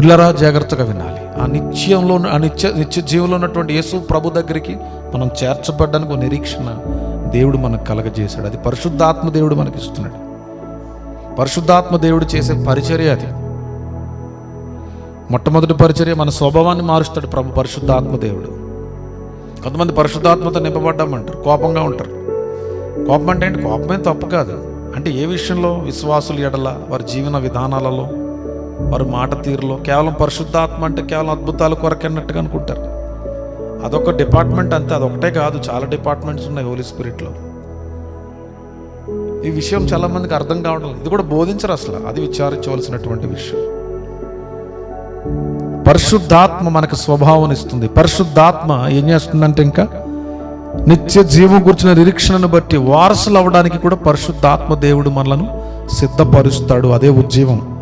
పిల్లరా జాగ్రత్తగా వినాలి. ఆ నిత్యంలో ఆ నిత్య నిత్య జీవంలో ఉన్నటువంటి యేసు ప్రభు దగ్గరికి మనం చేర్చబడ్డానికి ఒక నిరీక్షణ దేవుడు మనకు కలగజేశాడు. అది పరిశుద్ధాత్మ దేవుడు మనకి ఇస్తున్నాడు. పరిశుద్ధాత్మ దేవుడు చేసే పరిచర్య అది. మొట్టమొదటి పరిచర్య మన స్వభావాన్ని మారుస్తాడు ప్రభు పరిశుద్ధాత్మ దేవుడు. కొంతమంది పరిశుద్ధాత్మతో నింపబడ్డామంటారు కోపంగా ఉంటారు. కోపం అంటే ఏంటి? కోపమే తప్పు కాదు. అంటే ఏ విషయంలో? విశ్వాసులు ఎడల వారి జీవన విధానాలలో. వారు మాట తీరులో కేవలం పరిశుద్ధాత్మ అంటే కేవలం అద్భుతాల కొరకు అన్నట్టుగా అనుకుంటారు. అదొక డిపార్ట్మెంట్ అంతే అదొకటే కాదు చాలా డిపార్ట్మెంట్స్ ఉన్నాయి హోలీ స్పిరిట్లో. ఈ విషయం చాలా మందికి అర్థం కావడం ఇది కూడా బోధించరు అసలు అది విచారించవలసినటువంటి విషయం. పరిశుద్ధాత్మ మనకు స్వభావం ఇస్తుంది. పరిశుద్ధాత్మ ఏం చేస్తుందంటే ఇంకా నిత్య జీవం గురించిన నిరీక్షణను బట్టి వారసులు అవ్వడానికి కూడా పరిశుద్ధాత్మ దేవుడు మనలను సిద్ధపరుస్తాడు అదే ఉజ్జీవం.